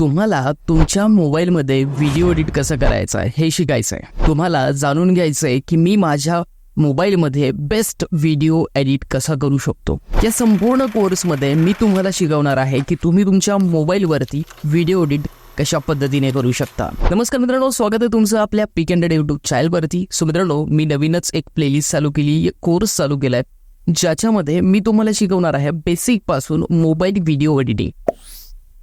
तुम्हाला तुमच्या मोबाईलमध्ये व्हिडिओ एडिट कसं करायचं आहे हे शिकायचं आहे तुम्हाला जाणून घ्यायचं आहे की मी माझ्या मोबाईलमध्ये बेस्ट व्हिडिओ एडिट कसा करू शकतो. या संपूर्ण कोर्समध्ये मी तुम्हाला शिकवणार आहे की तुम्ही तुमच्या मोबाईलवरती व्हिडिओ एडिट कशा पद्धतीने करू शकता. नमस्कार मित्रांनो स्वागत आहे तुमचं आपल्या पिक अँड युट्यूब चॅनलवरती. सो मित्रांनो मी नवीनच एक प्लेलिस्ट चालू केली कोर्स चालू केलाय ज्याच्यामध्ये मी तुम्हाला शिकवणार आहे बेसिकपासून मोबाईल व्हिडिओ एडिटिंग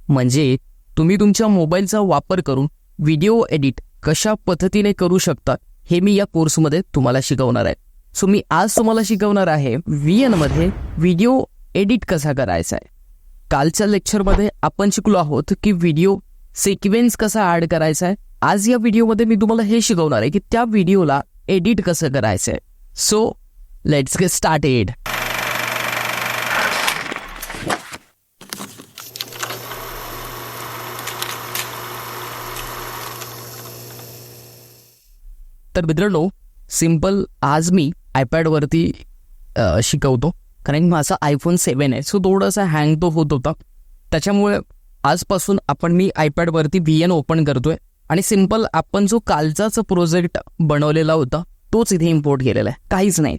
म्हणजे तुम्ही तुमच्या मोबाईलचा वापर करून व्हिडिओ एडिट कशा पद्धतीने करू शकता हे मी या कोर्समध्ये तुम्हाला शिकवणार आहे. सो मी आज तुम्हाला शिकवणार आहे व्ही एनमध्ये व्हिडिओ एडिट कसा करायचा आहे. कालच्या लेक्चरमध्ये आपण शिकलो आहोत की व्हिडिओ सिक्वेन्स कसा ॲड करायचा आहे. आज या व्हिडिओमध्ये मी तुम्हाला हे शिकवणार आहे की त्या व्हिडिओला एडिट कसं करायचं आहे. सो लेट्स गेट स्टार्टेड तर मित्रांनो सिंपल आज मी आयपॅडवरती शिकवतो. कारण माझा आयफोन सेवन आहे. सो थोडासा हँग तो होत होता. त्याच्यामुळे आजपासून आपण मी आयपॅडवरती व्ही एन ओपन करतोय. आणि सिंपल आपण जो कालचाच प्रोजेक्ट बनवलेला होता तोच इथे इम्पोर्ट केलेला आहे. काहीच नाही.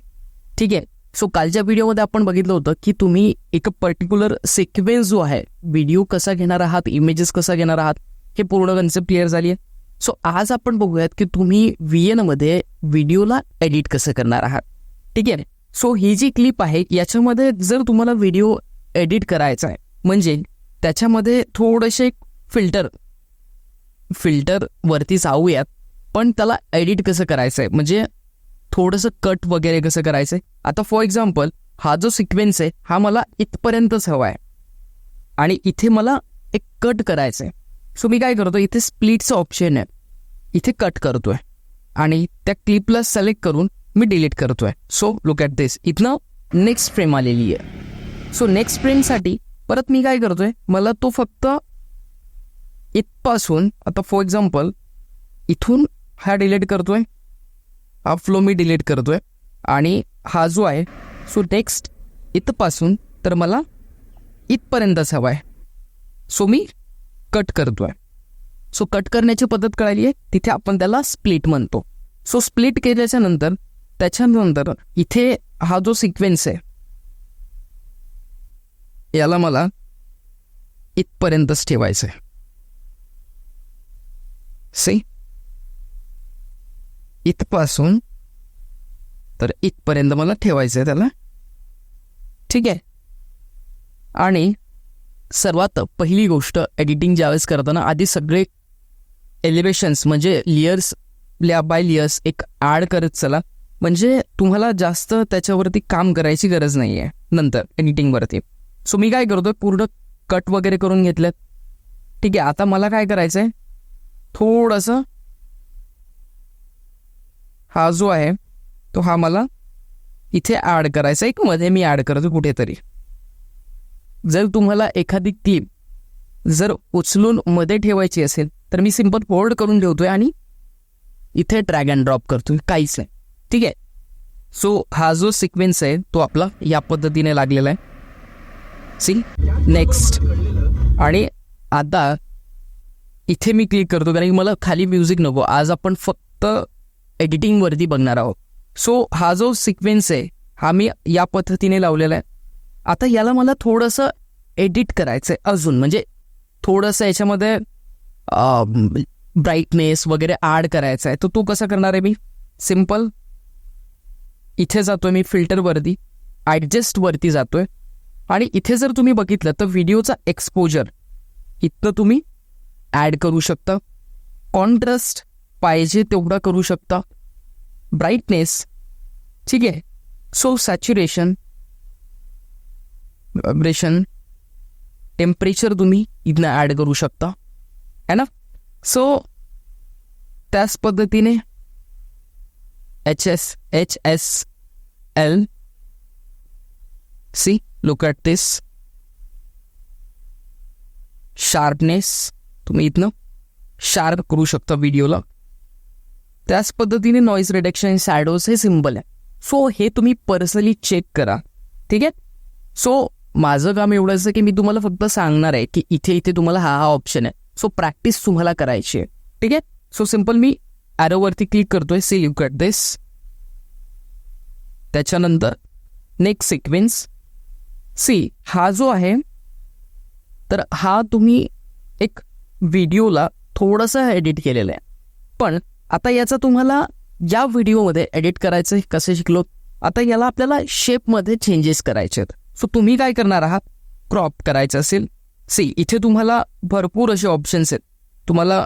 ठीक आहे? सो कालच्या व्हिडिओमध्ये आपण बघितलं होतं की तुम्ही एक पर्टिक्युलर सिक्वेन्स जो आहे व्हिडिओ कसा घेणार आहात इमेजेस कसा घेणार आहात हे पूर्ण कन्सेप्ट क्लिअर झाली आहे. सो आज आपण बघूयात की तुम्ही व्ही एनमध्ये व्हिडिओला एडिट कसं करणार आहात. ठीक आहे? सो ही जी क्लिप आहे याच्यामध्ये जर तुम्हाला व्हिडिओ एडिट करायचा आहे म्हणजे त्याच्यामध्ये थोडेसे फिल्टर फिल्टर वरती जाऊयात पण त्याला एडिट कसं करायचं आहे? म्हणजे थोडंसं कट वगैरे कसं करायचं आहे? आता फॉर एक्झाम्पल हा जो सिक्वेन्स आहे हा मला इथपर्यंतच हवा आहे. आणि इथे मला एक कट करायचं आहे. सो मी काय करतो इथे स्प्लिटचं ऑप्शन आहे. इथे कट करतोय. आणि त्या क्लिपला सिलेक्ट करून मी डिलीट करतोय. सो लुक ॲट दिस इथनं नेक्स्ट फ्रेम आलेली आहे. सो नेक्स्ट फ्रेमसाठी परत मी काय करतोय मला तो फक्त इथपासून आता फॉर एक्झाम्पल इथून हा डिलीट करतोय. हा फ्लो मी डिलीट करतोय. आणि हा जो आहे सो नेक्स्ट इथपासून तर मला इथपर्यंतच हवा आहे. सो मी कट करतोय. सो कट करण्याची पद्धत कळाली आहे. तिथे आपण त्याला स्प्लिट म्हणतो. सो स्प्लिट केल्याच्यानंतर त्याच्यानंतर इथे हा जो सिक्वेन्स आहे याला मला इथपर्यंतच ठेवायचं आहे सी इथपासून तर इथपर्यंत मला ठेवायचं आहे त्याला. ठीक आहे. आणि सर्वात पहिली गोष्ट एडिटिंग ज्यावेळेस करताना आधी सगळे एलिवेशन्स म्हणजे लिअर्स बाय लिअर्स एक ॲड करत चला. म्हणजे तुम्हाला जास्त त्याच्यावरती काम करायची गरज नाही आहे नंतर एडिटिंगवरती सो मी काय करतो पूर्ण कट वगैरे करून घेतलं. ठीक आहे आता मला काय करायचं आहे थोडंसं हा जो आहे तो हा मला इथे ॲड करायचा एक मध्ये मी ॲड करतो कुठेतरी. जर तुम्हाला एखादी क्लिप जर उचलून मध्ये ठेवायची असेल तर मी सिंपल होल्ड करून ठेवतोय आणि इथे ड्रॅग अँड ड्रॉप करतोय. काहीच नाही. ठीक आहे? सो हा जो सिक्वेन्स आहे तो आपला या पद्धतीने लागलेला आहे. सी नेक्स्ट आणि आता इथे मी क्लिक करतो कारण की मला खाली म्युझिक नको. आज आपण फक्त एडिटिंगवरती बघणार आहोत. सो हा जो सिक्वेन्स आहे हा मी या पद्धतीने लावलेला आहे. आता याला मला थोडंसं एडिट करायचं आहे अजून. म्हणजे थोडंसं याच्यामध्ये ब्राईटनेस वगैरे ॲड करायचा आहे तर तो कसा करणार आहे मी? सिंपल इथे जातोय मी फिल्टरवरती ॲडजस्टवरती जातोय. आणि इथे जर तुम्ही बघितलं तर व्हिडिओचा एक्सपोजर इथं तुम्ही ॲड करू शकता. कॉन्ट्रास्ट पाहिजे तेवढा करू शकता. ब्राईटनेस ठीक आहे? सो सॅच्युरेशन व्हायब्रेशन टेम्परेचर तुम्ही इथनं ॲड करू शकता. है ना? सो त्याच पद्धतीने H S H S L C look at this sharpness तुम्ही इथनं शार्प करू शकता व्हिडिओला त्याच पद्धतीने नॉईज रिडक्शन शॅडोज हे सिम्पल आहे. सो हे तुम्ही पर्सनली चेक करा. ठीक आहे? सो माझं काम एवढं आहे की मी तुम्हाला फक्त सांगणार आहे की इथे इथे तुम्हाला हा हा ऑप्शन आहे. सो प्रॅक्टिस तुम्हाला करायची आहे. ठीक आहे? सो सिंपल मी ॲरोवरती क्लिक करतोय सी यू कट दिस त्याच्यानंतर नेक्स्ट सिक्वेन्स सी हा जो आहे तर हा तुम्ही एक व्हिडिओला थोडंसं एडिट केलेलं आहे. पण आता याचा तुम्हाला या व्हिडिओमध्ये एडिट करायचं कसं शिकलो? आता याला आपल्याला शेपमध्ये चेंजेस करायचे आहेत. सो तुम्ही काय करणार आहात? क्रॉप करायचं असेल. सी इथे तुम्हाला भरपूर असे ऑप्शन्स आहेत. तुम्हाला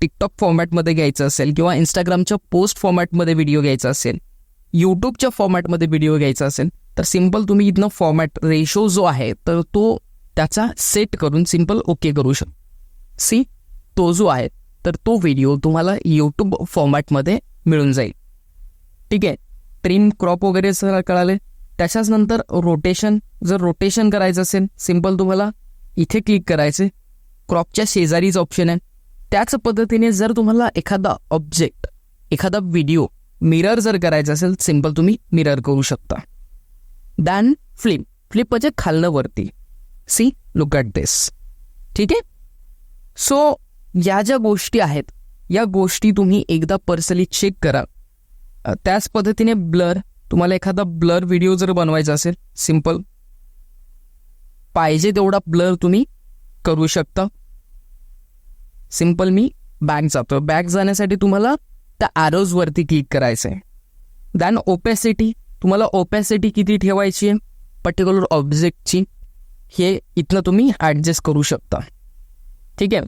टिकटॉक फॉर्मॅटमध्ये घ्यायचं असेल किंवा इंस्टाग्रामच्या पोस्ट फॉर्मॅटमध्ये व्हिडिओ घ्यायचा असेल. यूट्यूबच्या फॉर्मॅटमध्ये व्हिडिओ घ्यायचा असेल. तर सिंपल तुम्ही इथनं फॉर्मॅट रेशो जो आहे तर तो त्याचा सेट करून सिंपल ओके करू शकतो. सी तो जो आहे तर तो व्हिडिओ तुम्हाला यूट्यूब फॉर्मॅटमध्ये मिळून जाईल. ठीक आहे? ट्रिम क्रॉप वगैरे सर कळाले? त्याच्याच नंतर रोटेशन जर रोटेशन करायचं असेल सिंपल तुम्हाला इथे क्लिक करायचे क्रॉपच्या शेजारीच ऑप्शन आहे. त्याच पद्धतीने जर तुम्हाला एखादा ऑब्जेक्ट एखादा व्हिडिओ मिरर जर करायचा असेल सिंपल तुम्ही मिरर करू शकता. दॅन फ्लिप फ्लिप म्हणजे खालनं वरती. सी लुक ॲट दिस ठीक आहे? सो या ज्या गोष्टी आहेत या गोष्टी तुम्ही एकदा पर्सनली चेक करा. त्याच पद्धतीने ब्लर तुम्हाला एखादा ब्लर व्हिडिओ जर बनवायचा असेल सिंपल पाहिजे तेवढा ब्लर तुम्ही करू शकता. सिंपल मी बॅग जातो बॅक जाण्यासाठी तुम्हाला त्या ॲरोजवरती क्लिक करायचं आहे दॅन ओपॅसिटी तुम्हाला ओपॅसिटी किती ठेवायची आहे? पर्टिक्युलर ऑब्जेक्टची हे इथलं तुम्ही ॲडजस्ट करू शकता. ठीक आहे?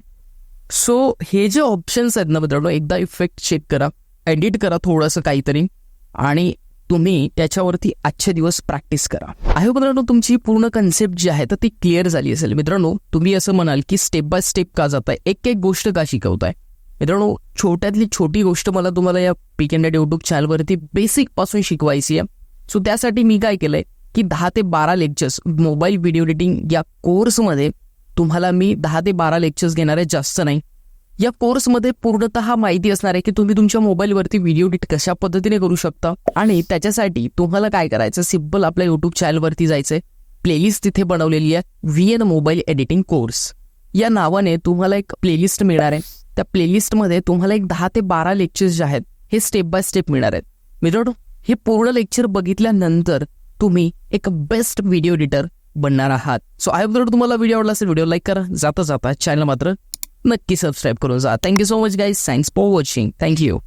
सो हे जे ऑप्शन्स आहेत ना मित्रांनो एकदा इफेक्ट चेक करा एडिट करा थोडंसं काहीतरी. आणि तुम्ही त्याच्यावरती आजचे दिवस प्रॅक्टिस करा. आहे मित्रांनो तुमची पूर्ण कन्सेप्ट जी आहे तर ती क्लिअर झाली असेल. मित्रांनो तुम्ही असं म्हणाल की स्टेप बाय स्टेप का जाताय एक एक गोष्ट का शिकवताय? मित्रांनो छोट्यातली छोटी गोष्ट मला तुम्हाला या पीक अँड युट्यूब चॅनलवरती बेसिकपासून शिकवायची आहे. सो त्यासाठी मी काय केलंय की दहा ते बारा लेक्चर्स मोबाईल व्हिडिओ एडिटिंग या कोर्समध्ये तुम्हाला मी दहा ते बारा लेक्चर्स घेणार आहे जास्त नाही. या कोर्समध्ये पूर्णतः माहिती असणार आहे की तुम्ही तुमच्या मोबाईलवरती व्हिडिओ एडिट कशा पद्धतीने करू शकता आणि त्याच्यासाठी तुम्हाला काय करायचं? सिंपल आपल्या युट्यूब चॅनलवरती जायचंय. प्लेलिस्ट तिथे बनवलेली आहे. V N mobile editing course या नावाने तुम्हाला एक प्लेलिस्ट मिळणार आहे. त्या प्लेलिस्टमध्ये तुम्हाला एक दहा ते बारा लेक्चर्स जे आहेत हे स्टेप बाय स्टेप मिळणार आहेत. मित्रांनो हे पूर्ण लेक्चर बघितल्यानंतर तुम्ही एक बेस्ट व्हिडिओ एडिटर बनणार आहात. सो आय जर तुम्हाला व्हिडिओ आवडला असेल व्हिडिओ लाईक करा. जाता जाता चॅनल मात्र नक्की सबस्क्राईब करून जा. Thank you so much guys thanks for watching thank you